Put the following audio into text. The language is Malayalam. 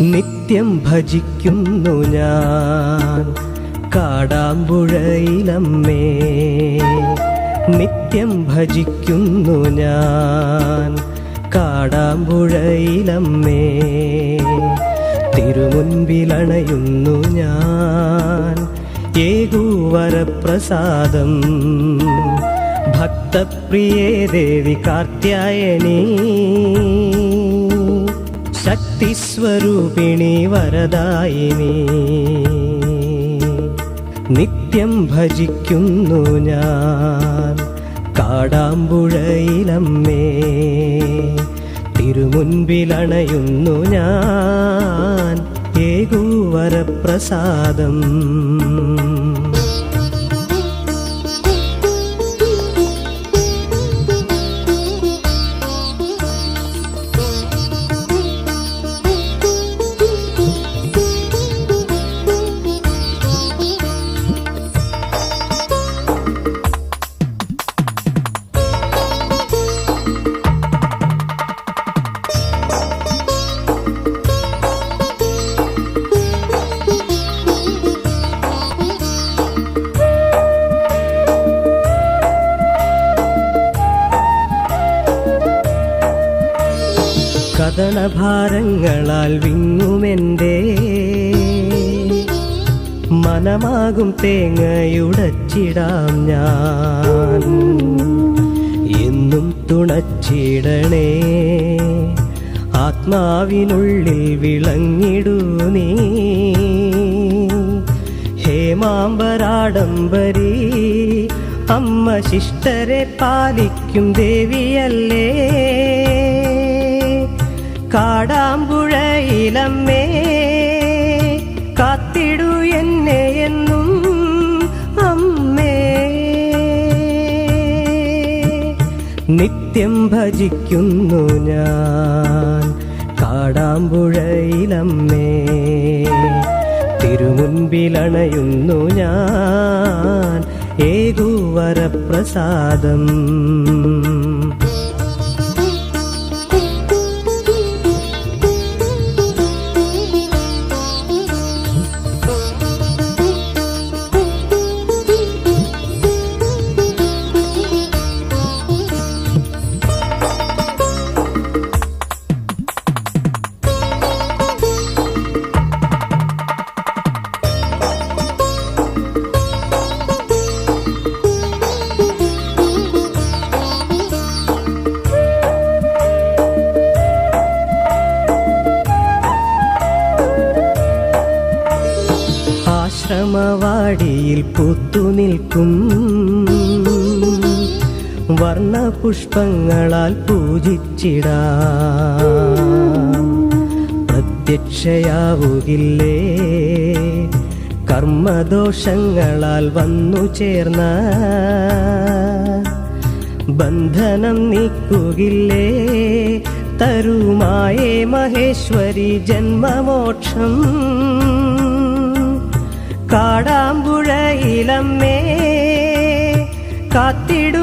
നിത്യം ഭജിക്കുന്നു ഞാൻ. കാടാമ്പുഴയിലമ്മേ നിത്യം ഭജിക്കുന്നു ഞാൻ. കാടാമ്പുഴയിലമ്മേ തിരുമുൻപിലണയുന്നു ഞാൻ. ഏകൂവരപ്രസാദം ഭക്തപ്രിയേ ദേവി കാർത്യായനീ. ശക്തിസ്വരൂപിണി വരദായിനി. നിത്യം ഭജിക്കുന്നു ഞാൻ കാടാമ്പുഴയിലമ്മേ. തിരുമുൻപിലണയുന്നു ഞാൻ ഏകൂവരപ്രസാദം കഥനഭാരങ്ങളാൽ വിങ്ങുമെന്റെ മനമാകും തേങ്ങയുടച്ചിടാം ഞാൻ. എന്നും തുണച്ചിടണേ ആത്മാവിനുള്ളിൽ വിളങ്ങിടൂ നീ. ഹേമാംബരാടംബരി അമ്മ ശിഷ്ടരെ പാലിക്കും ദേവിയല്ലേ. കാടാമ്പുഴയിലമ്മേ കാത്തിടു എന്നെ എന്നും അമ്മേ. നിത്യം ഭജിക്കുന്നു ഞാൻ കാടാമ്പുഴയിലമ്മേ. തിരുമുൻപിലണയുന്നു ഞാൻ ഏകുവരപ്രസാദം ആശ്രമവാടിയിൽ പൂത്തുനിൽക്കും. വർണപുഷ്പങ്ങളാൽ പൂജിച്ചിടാം. പ്രത്യക്ഷയാവുകില്ലേ? കർമ്മദോഷങ്ങളാൽ വന്നു ചേർന്ന. ബന്ധനം നീക്കുകില്ലേ? തരുമായേ മഹേശ്വരി ജന്മമോക്ഷം. കാടാമ്പുഴയിലമ്മേ കാത്തിടു എന്നെ എന്നും